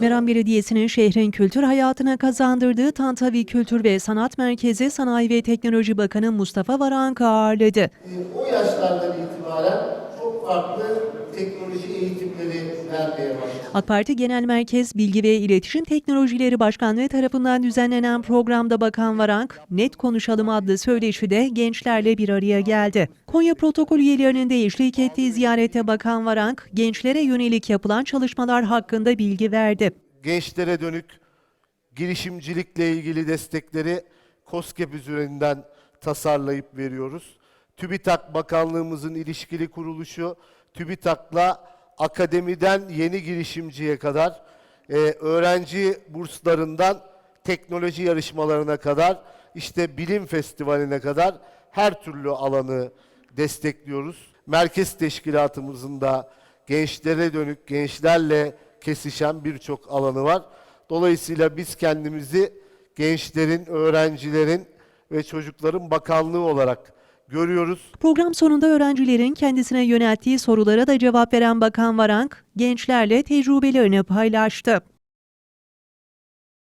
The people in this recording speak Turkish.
Meram Belediyesi'nin şehrin kültür hayatına kazandırdığı Tantavi Kültür ve Sanat Merkezi Sanayi ve Teknoloji Bakanı Mustafa Varank'ı ağırladı. O yaşlardan itibaren çok farklı teknoloji eğitimleri vermeye başladı. AK Parti Genel Merkez Bilgi ve İletişim Teknolojileri Başkanlığı tarafından düzenlenen programda Bakan Varank, Net Konuşalım adlı söyleşide gençlerle bir araya geldi. Konya Protokol üyelerinin de eşlik ettiği ziyarette Bakan Varank, gençlere yönelik yapılan çalışmalar hakkında bilgi verdi. Gençlere dönük girişimcilikle ilgili destekleri COSGAP üzerinden tasarlayıp veriyoruz. TÜBİTAK Bakanlığımızın ilişkili kuruluşu, TÜBİTAK'la akademiden yeni girişimciye kadar, e, öğrenci burslarından teknoloji yarışmalarına kadar, işte bilim festivaline kadar her türlü alanı destekliyoruz. Merkez teşkilatımızın da gençlere dönük, gençlerle kesişen birçok alanı var. Dolayısıyla biz kendimizi gençlerin, öğrencilerin ve çocukların bakanlığı olarak görüyoruz. Program sonunda öğrencilerin kendisine yönelttiği sorulara da cevap veren Bakan Varank, gençlerle tecrübelerini paylaştı.